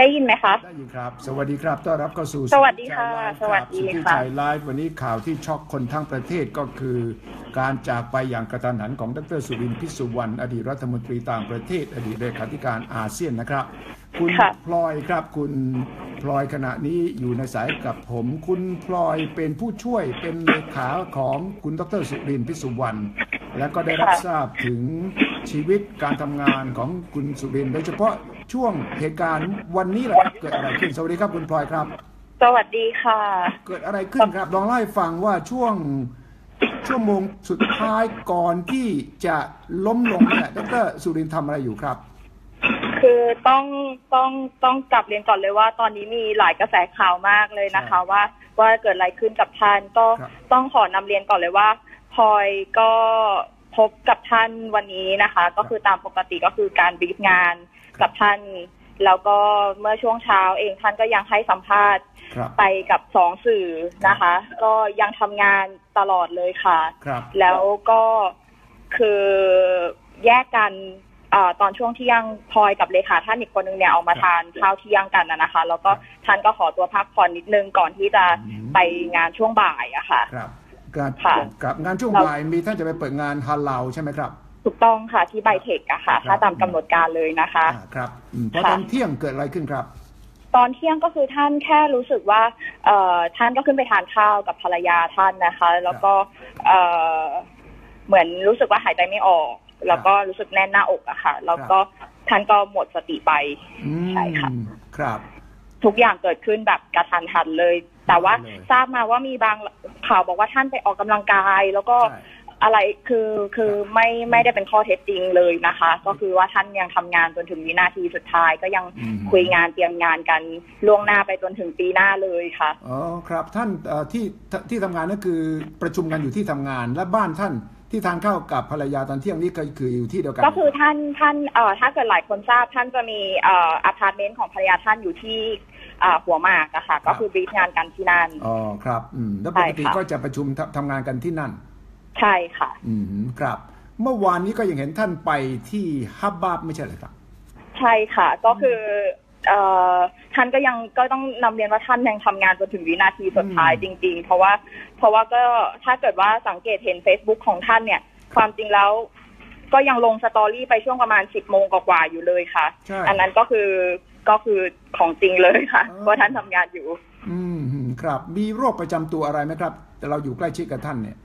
ได้ยินไหมคะ ได้ยินครับ สวัสดีครับ ต้อนรับเข้าสู่สวัสดีค่ะสุทธิชัยไลฟ์ครับสวัสดีสุทธิค่ะชัยไลฟ์วันนี้ข่าวที่ช็อกคนทั้งประเทศก็คือ การจากไปอย่างกระทันหันของดรสุรินทร์พิสุวรรณอดีตรัฐมนตรีต่างประเทศ อดีตเลขาธิการอาเซียนนะครับ คุณค่ะพลอยครับ คุณพลอยขณะนี้อยู่ในสายกับผม คุณพลอยเป็นผู้ช่วยเป็นเลขาของคุณดรสุรินทร์พิสุวรรณและก็ได้รับทราบถึงชีวิตการทำงานของคุณสุรินทร์โดยเฉพาะ ช่วงเหตุการณ์วันนี้แหละครับเกิดอะไรขึ้นสวัสดีครับคุณพลอยครับ สวัสดีค่ะ เกิดอะไรขึ้นครับลองเล่าให้ฟังว่าช่วงชั่วโมงสุดท้ายก่อนที่จะล้มลงเนี่ยดรสุรินทร์ทำอะไรอยู่ครับ คือต้องต้องต้องกลับเรียนก่อนเลยว่า ตอนนี้มีหลายกระแสข่าวมากเลยนะคะใช่ว่าว่าเกิดอะไรขึ้นกับท่านก็ครับ ต้องขอนำเรียนก่อนเลยว่าพลอยก็พบกับท่านวันนี้นะคะ ก็คือตามปกติก็คือการบีฟงาน กับท่าน แล้วก็เมื่อช่วงเช้าเองท่านก็ยังให้สัมภาษณ์ครับไปกับสองสื่อนะคะ ก็ยังทำงานตลอดเลยค่ะครับแล้วก็คือแยกกันเอ่อตอนช่วงเที่ยงพลอยกับเลขาท่านอีกคนนึงเนี่ยออกมาทานข้าวเที่ยงกันนะนะคะ แล้วก็ท่านก็ขอตัวพักผ่อนนิดนึงก่อนที่จะไปงานช่วงบ่ายอะค่ะ ครับการค่ะกับงานช่วงเราบ่ายมีท่านจะไปเปิดงานฮาลาลใช่ไหมครับ ถูกต้องค่ะที่ไบเทคอะค่ะครับถ้าตามกำหนดการเลยนะคะ อ่าครับอืมพอค่ะตอนเที่ยงเกิดอะไรขึ้นครับ ตอนเที่ยงก็คือท่านแค่รู้สึกว่าเอ่อท่านก็ขึ้นไปทานข้าวกับภรรยาท่านนะคะ แล้วก็เอ่อเหมือนรู้สึกว่าหายใจไม่ออก แล้วก็รู้สึกแน่นหน้าอกอะค่ะ แล้วก็ท่านก็หมดสติไป อืมใช่ค่ะ ครับ ทุกอย่างเกิดขึ้นแบบกระทันหันเลย แต่ว่าเลย ทราบมาว่ามีบางข่าวบอกว่าท่านไปออกกำลังกาย แล้วก็ใช่ อะไรคือคือไม่ไม่ได้เป็นข้อเท็จจริงเลยนะคะ ก็คือว่าท่านยังทำงานจนถึงวินาทีสุดท้าย ก็ยังอืมคุยงานเตรียมงานกันล่วงหน้าไปจนถึงปีหน้าเลยค่ะอ๋อครับท่านเอ่อที่ที่ทำงานนั่นคือประชุมกันอยู่ที่ทำงานและบ้านท่านที่ทานข้าวกับภรรยาตอนเที่ยงนี้ก็คืออยู่ที่เดียวกัน ก็คือท่านท่านเอ่อถ้าเกิดหลายคนทราบท่านจะมีเอ่ออพาร์ตเมนต์ของภรรยาท่านอยู่ที่เอ่อหัวหมากอะค่ะ ก็คือบรีฟงานกันที่นั่นอ๋อครับอืมแล้วปใช่กติค่ะก็จะประชุมทำทำงานกันที่นั่น ใช่ค่ะ อืมครับ เมื่อวานนี้ก็ยังเห็นท่านไปที่ฮับบาบไม่ใช่เหรอครับ ใช่ค่ะ ก็คือเอ่อท่านก็ยังก็ต้องนำเรียนว่าท่านยังทำงานจนถึงวินาทีสุดท้ายอืมจริง ๆ เพราะว่าเพราะว่าก็ถ้าเกิดว่าสังเกตเห็น Facebook ของท่านเนี่ย ความจริงแล้วก็ยังลงสตอรี่ไปช่วงประมาณสิบโมงกว่าๆอยู่เลยค่ะใช่อันนั้นก็คือก็คือของจริงเลยค่ะอ๋อว่าท่านทำงานอยู่ อืมครับ มีโรคประจำตัวอะไรไหมครับ แต่เราอยู่ใกล้ชิดกับท่านเนี่ย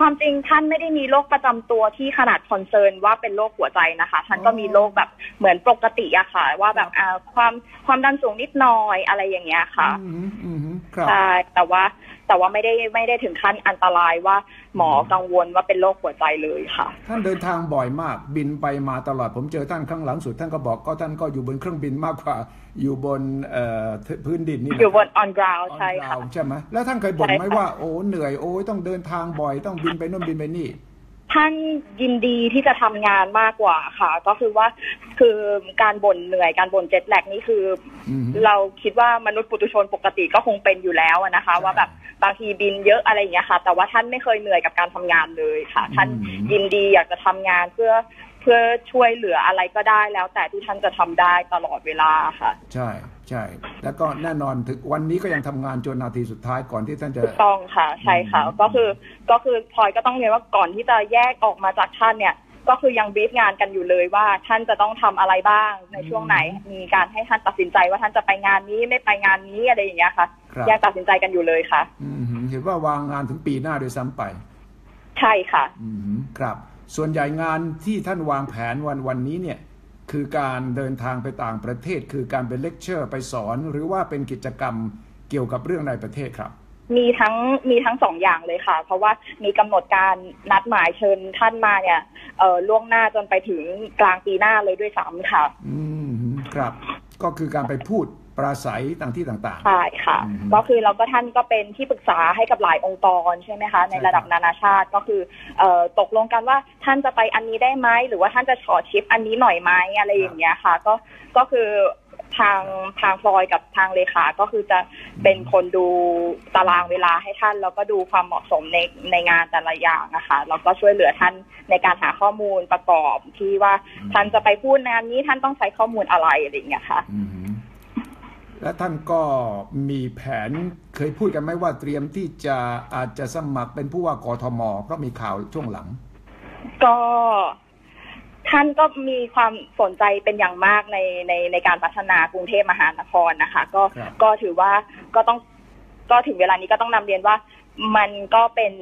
ความจริงท่านไม่ได้มีโรคประจำตัวที่ขนาดคอนเซิร์นว่าเป็นโรคหัวใจนะคะ ท่านก็มีโรคแบบเหมือนปกติอะค่ะ ว่าแบบอ่าความความดันสูงนิดหน่อยอะไรอย่างเงี้ยค่ะอืมอืมครับใช่แต่ว่า แต่ว่าไม่ได้ไม่ได้ถึงขั้นอันตรายว่าหมอกังวลว่าเป็นโรคหัวใจเลยค่ะ ท่านเดินทางบ่อยมาก บินไปมาตลอดผมเจอท่านครั้งหลังสุดท่านก็บอกก็ท่านก็อยู่บนเครื่องบินมากกว่า อยู่บนเอ่อพื้นดินนี่แหละอยู่บน on ground ใช่ค่ะ on ground ใช่ไหมแล้วท่านเคยบ่นไหมใช่ค่ะว่าโอ้เหนื่อยโอ้ยต้องเดินทางบ่อยต้องบินไปโน่นบินไปนี่ ท่านยินดีที่จะทำงานมากกว่าค่ะ ก็คือว่าคือการบ่นเหนื่อยการบ่นเจ็ตแลกนี่คืออืมเราคิดว่ามนุษย์ปุถุชนปกติก็คงเป็นอยู่แล้วอะนะคะใช่ว่าแบบบางทีบินเยอะอะไรอย่างเงี้ยค่ะ แต่ว่าท่านไม่เคยเหนื่อยกับการทำงานเลยค่ะ ท่านอืมยินดีอยากจะทำงานเพื่อเพื่อช่วยเหลืออะไรก็ได้แล้ว แต่ที่ท่านจะทำได้ตลอดเวลาค่ะ ใช่ ใช่ แล้วก็แน่นอนถึงวันนี้ก็ยังทำงานจนนาทีสุดท้ายก่อนที่ท่านจะถูกต้องค่ะใช่ค่ะอืมก็คือก็คือพลอยก็ต้องเรียนว่าก่อนที่จะแยกออกมาจากท่านเนี่ยก็คือยังบีฟงานกันอยู่เลยว่าท่านจะต้องทำอะไรบ้างในช่วงไหน มีการให้ท่านตัดสินใจว่าท่านจะไปงานนี้ไม่ไปงานนี้อะไรอย่างเงี้ยค่ะครับยังตัดสินใจกันอยู่เลยค่ะอืมเห็นว่าวางงานถึงปีหน้าด้วยซ้ำไป ใช่ค่ะ อืมครับ ส่วนใหญ่งานที่ท่านวางแผนวันวันนี้เนี่ย คือการเดินทางไปต่างประเทศ คือการเป็นเลคเชอร์ไปสอน หรือว่าเป็นกิจกรรมเกี่ยวกับเรื่องในประเทศครับ มีทั้งมีทั้งสองอย่างเลยค่ะ เพราะว่ามีกำหนดการนัดหมายเชิญท่านมาเนี่ยเอ่อล่วงหน้าจนไปถึงกลางปีหน้าเลยด้วยซ้ำค่ะ อืมครับ ก็คือการไปพูด ปราศัยต่างที่ต่างใช่ค่ะอืมก็คือเราก็ท่านก็เป็นที่ปรึกษาให้กับหลายองค์กรใช่ไหมคะ ในระดับใช่ครับนานาชาติก็คือเอ่อตกลงกันว่าท่านจะไปอันนี้ได้ไหมหรือว่าท่านจะขอชิปอันนี้หน่อยไหมอะไรอย่างเงี้ยค่ะ ก็ก็คือทางทางฟลอยกับทางเลขา ก็คือจะเป็นคนดูตารางเวลาให้ท่าน แล้วก็ดูความเหมาะสมในในงานแต่ละอย่างนะคะแล้วก็ช่วยเหลือท่านในการหาข้อมูลประกอบที่ว่าท่านจะไปพูดงานนี้ท่านต้องใช้ข้อมูลอะไรอะไรอย่างเงี้ยค่ะๆอืม และท่านก็มีแผนเคยพูดกันไหมว่าเตรียมที่จะอาจจะสมัครเป็นผู้ว่ากทม เพราะมีข่าวช่วงหลัง ก็ท่านก็มีความสนใจเป็นอย่างมากในในในการพัฒนากรุงเทพมหานครนะคะ ก็ครับก็ถือว่าก็ต้องก็ถึงเวลานี้ก็ต้องนำเรียนว่ามันก็เป็น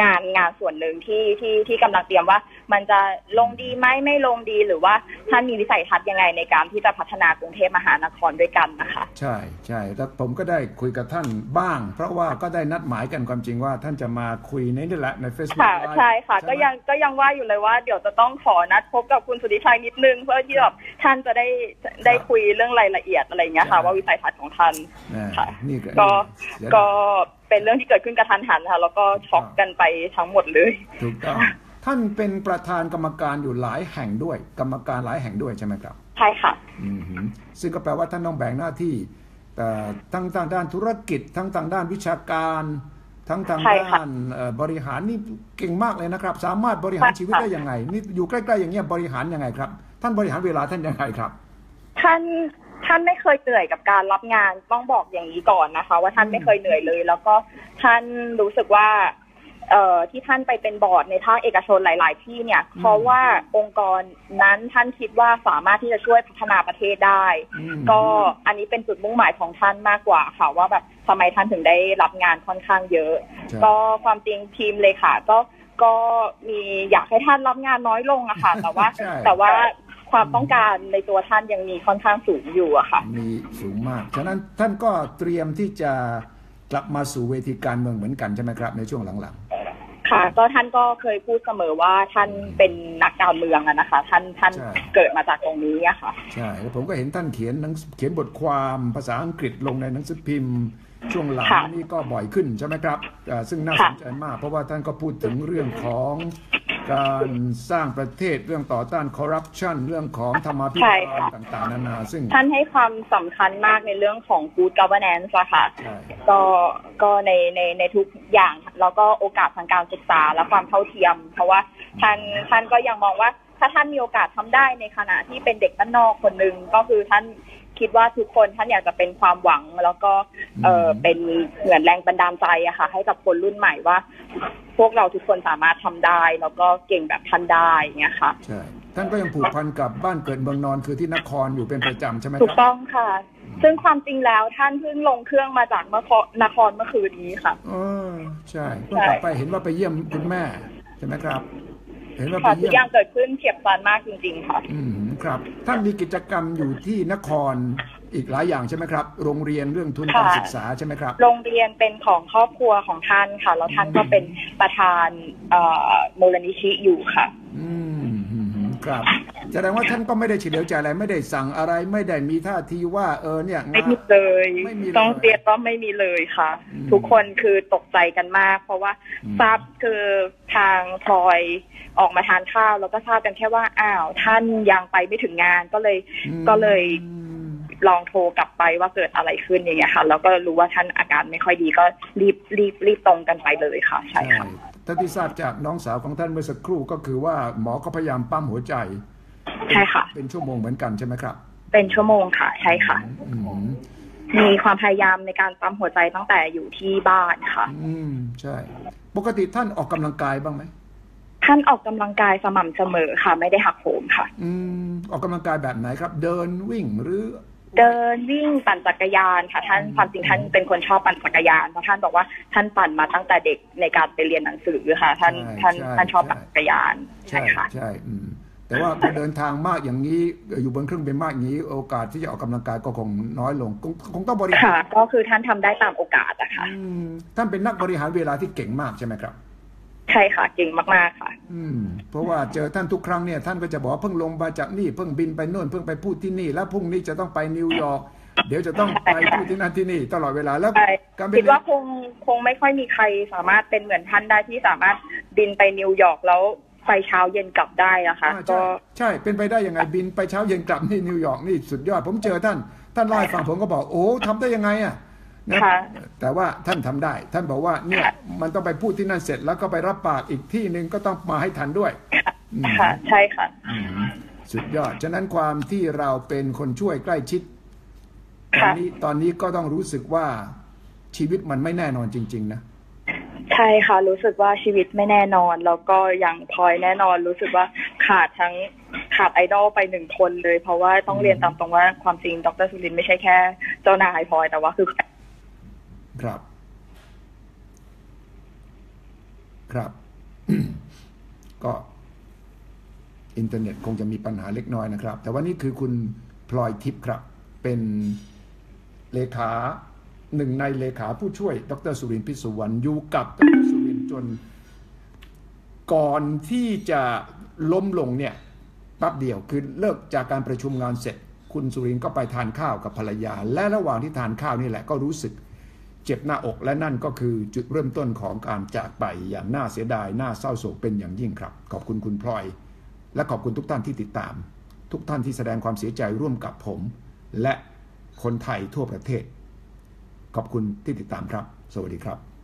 งานงานส่วนหนึ่งที่ที่ที่กำลังเตรียมว่า มันจะลงดีไหมไม่ลงดีหรือว่าท่านมีวิสัยทัศน์ยังไงในการที่จะพัฒนากรุงเทพมหานครด้วยกันนะคะ ใช่ใช่แล้วผมก็ได้คุยกับท่านบ้าง เพราะว่าก็ได้นัดหมายกันความจริงว่าท่านจะมาคุยในนี่แหละใน Facebook ค่ะ Live ใช่ค่ะ ก็ไหมยังก็ยังว่าอยู่เลยว่าเดี๋ยวจะต้องขอนัดพบกับคุณสุทธิชัยนิดนึง เพื่อที่แบบท่านจะได้ได้คุยเรื่องรายละเอียดอะไรอย่างเงี้ยค่ะ ว่าวิสัยทัศน์ของท่านอ่าค่ะนี่ก็เสียดายก็เป็นเรื่องที่เกิดขึ้นกระทันหันค่ะแล้วก็ช็อกกันไปทั้งหมดเลยถูกต้อง ท่านเป็นประธานกรรมการอยู่หลายแห่งด้วย กรรมการหลายแห่งด้วยใช่ไหมครับ ใช่ค่ะอืมฮึซึ่งก็แปลว่าท่านต้องแบ่งหน้าที่เอ่อทั้งทางด้านธุรกิจ ทั้งทางด้านวิชาการ ทั้งทางใช่ค่ะด้านเอ่อบริหารนี่เก่งมากเลยนะครับ สามารถบริหารใช่ค่ะชีวิตได้ยังไงนี่อยู่ใกล้ๆอย่างเงี้ยบริหารยังไงครับ ท่านบริหารเวลาท่านยังไงครับ ท่านท่านไม่เคยเหนื่อยกับการรับงานต้องบอกอย่างนี้ก่อนนะคะ ว่าท่านไม่เคยเหนื่อยเลย แล้วก็ท่านรู้สึกว่า เอ่อที่ท่านไปเป็นบอร์ดในภาคเอกชนหลาย ๆ ที่เนี่ย เพราะว่าองค์กรนั้นท่านคิดว่าสามารถที่จะช่วยพัฒนาประเทศได้อืมก็อันนี้เป็นจุดมุ่งหมายของท่านมากกว่าค่ะว่าแบบทำไมท่านถึงได้รับงานค่อนข้างเยอะใช่ก็ความจริงทีมเลยค่ะ ก็ก็มีอยากให้ท่านรับงานน้อยลงอะค่ะ แต่ว่าใช่แต่ว่าความต้องการในตัวท่านยังมีค่อนข้างสูงอยู่อะค่ะ มีสูงมาก ฉะนั้นท่านก็เตรียมที่จะกลับมาสู่เวทีการเมืองเหมือนกันใช่ไหมครับ ในช่วงหลัง ค่ะ ก็ท่านก็เคยพูดเสมอว่าท่านเป็นนักการเมืองอะนะคะ ท่านท่านใช่ เกิดมาจากตรงนี้อะค่ะๆใช่แล้วผมก็เห็นท่านเขียนหนังเขียนบทความภาษาอังกฤษลงในหนังสือพิมพ์ ช่วงหลังค่ะนี่ก็บ่อยขึ้นใช่ไหมครับอ่าซึ่งน่าสค่ะนใจมาก เพราะว่าท่านก็พูดถึงเรื่องของการสร้างประเทศเรื่องต่อต้านคอร์รัปชันเรื่องของธรรมาภิใช่บาลค่ะต่างๆ นานา ซึ่งท่านให้ความสำคัญมากในเรื่องของ good governance อะค่ะใช่ก็ก็ในในในทุกอย่าง แล้วก็โอกาสทางการศึกษาและความเท่าเทียม เพราะว่าท่านท่านก็ยังมองว่าถ้าท่านมีโอกาสทำได้ในขณะที่เป็นเด็กบ้านนอกคนหนึ่งก็คือท่าน คิดว่าทุกคนท่านอยากจะเป็นความหวังแล้วก็เออเป็นเหมือนแรงบันดาลใจอะค่ะ ให้กับคนรุ่นใหม่ว่า พวกเราทุกคนสามารถทำได้ แล้วก็เก่งแบบท่านได้อย่างเงี้ยค่ะใช่ท่านก็ยังผูกพันกับบ้านเกิดเมืองนอนคือที่นครอยู่เป็นประจำใช่ไหมคถูกรับต้องค่ะ ซึ่งความจริงแล้วท่านเพิ่งลงเครื่องมาจากนครนครเมื่อคืนนี้ค่ะเออใช่เพิ่งกลับไปเห็นว่าไปเยี่ยมคุณแม่ใช่ไหมครับ เห็นว่าไปค่ะทุเยี่กยอย่างมเกิดขึ้นเฉียบพลันมากจริง ๆ ค่ะ อืมครับท่านมีกิจกรรมอยู่ที่นครอีกหลายอย่างใช่ไหมครับ โรงเรียนเรื่องทุนการค่ะศึกษาใช่ไหมครับ โรงเรียนเป็นของครอบครัวของท่านค่ะ แล้วท่านก็เป็นประธานเอ่อมูลนิธิอยู่ค่ะ อืมอืมอืม ครับ แสดงว่าท่านก็ไม่ได้เฉลียวใจอะไร ไม่ได้สั่งอะไร ไม่ได้มีท่าทีว่าเออเนี่ยไม่มีเลยไม่มีต้องเลยเรียนว่าไม่มีเลยค่ะอืมทุกคนคือตกใจกันมาก เพราะว่าอืมทราบคือทางพลอยออกมาทานข้าวแล้วก็ทราบกันแค่ว่าอ้าวท่านยังไปไม่ถึงงานก็เลยอืมก็เลยลองโทรกลับไปว่าเกิดอะไรขึ้นอย่างเงี้ยค่ะ แล้วก็รู้ว่าท่านอาการไม่ค่อยดีก็รีบรีบรีบตรงกันไปเลยค่ะ ใช่ใช่ค่ะ ท่านที่ทราบจากน้องสาวของท่านเมื่อสักครู่ก็คือว่าหมอก็พยายามปั๊มหัวใจ ใช่ค่ะ เป็นชั่วโมงเหมือนกันใช่ไหมครับ เป็นชั่วโมงค่ะ ใช่ค่ะอืมมีความพยายามในการปั๊มหัวใจตั้งแต่อยู่ที่บ้านค่ะ อืมใช่ ปกติท่านออกกำลังกายบ้างไหมท่านออกกำลังกายสม่ำเสมอค่ะ ไม่ได้หักโหมค่ะ อืมออกกำลังกายแบบไหนครับ เดินวิ่งหรือ เดินวิ่งปั่นจักรยานค่ะท่านความจริงท่านเป็นคนชอบปั่นจักรยานเพราะท่านบอกว่าท่านปั่นมาตั้งแต่เด็กในการไปเรียนหนังสือค่ะ ท่านใช่ท่านใช่ท่านชอบใช่ปั่นจักรยานใช่ค่ะใช่อืมแต่ว่าพอเดินทางมากอย่างนี้อยู่บนเครื่องบินมากอย่างนี้ โอกาสที่จะออกกำลังกายก็คงน้อยลงคงคงต้องบริหารค่ะก็คือท่านทำได้ตามโอกาสอะค่ะอืมท่านเป็นนักบริหารเวลาที่เก่งมากใช่ไหมครับใช่ค่ะเก่งมากๆค่ะ อืม เพราะว่าเจอท่านทุกครั้งเนี่ยท่านก็จะบอกว่าเพิ่งลงมาจากนี่เพิ่งบินไปโน่นเพิ่งไปพูดที่นี่ แล้วพรุ่งนี้จะต้องไปนิวยอร์กเดี๋ยวจะต้องไปพูดที่นั่นที่นี่ตลอดเวลาแล้วใช่การเป็คินดว่าคงคงไม่ค่อยมีใครสามารถเป็นเหมือนท่านได้ที่สามารถบินไปนิวยอร์กแล้วไปเช้าเย็นกลับได้อะค่ะอ่าก็ใช่ใช่เป็นไปได้ยังไงบินไปเช้าเย็นกลับนี่นิวยอร์กนี่สุดยอดผมเจอท่าน ท่านเล่าให้ฟังผมก็บอกโอ้ทำได้ยังไงอะ นะค่ะแต่ว่าท่านทำได้ ท่านบอกว่าเนี่ยมันต้องไปพูดที่นั่นเสร็จแล้วก็ไปรับปากอีกที่หนึ่งก็ต้องมาให้ทันด้วยอืมค่ะใช่ค่ะอืมสุดยอด ฉะนั้นความที่เราเป็นคนช่วยใกล้ชิด ตอนนี้ตอนนี้ก็ต้องรู้สึกว่าชีวิตมันไม่แน่นอนจริง ๆ นะใช่ค่ะ รู้สึกว่าชีวิตไม่แน่นอน แล้วก็อย่างพลอยแน่นอน รู้สึกว่าขาดทั้งขาดไอดอลไปหนึ่งคนเลย เพราะว่าต้องเรียนตามตรงว่าความจริงดรสุรินทร์ไม่ใช่แค่ เจ้านายพลอยแต่ว่าคือ ครับ ครับ ก็ อินเทอร์เน็ตคงจะมีปัญหาเล็กน้อยนะครับ แต่ว่านี่คือคุณพลอยทิพย์ครับ เป็นเลขาหนึ่งในเลขาผู้ช่วย ดรสุรินทร์พิสุวรรณอยู่กับดรสุรินทร์จน ก่อนที่จะล้มลงเนี่ยแป๊บเดียวคือเลิกจากการประชุมงานเสร็จ คุณสุรินทร์ก็ไปทานข้าวกับภรรยา และระหว่างที่ทานข้าวนี่แหละก็รู้สึก เจ็บหน้าอกและนั่นก็คือจุดเริ่มต้นของการจากไปอย่างน่าเสียดายน่าเศร้าโศกเป็นอย่างยิ่งครับ ขอบคุณคุณพลอย และขอบคุณทุกท่านที่ติดตาม ทุกท่านที่แสดงความเสียใจร่วมกับผม และคนไทยทั่วประเทศ ขอบคุณที่ติดตามครับ สวัสดีครับ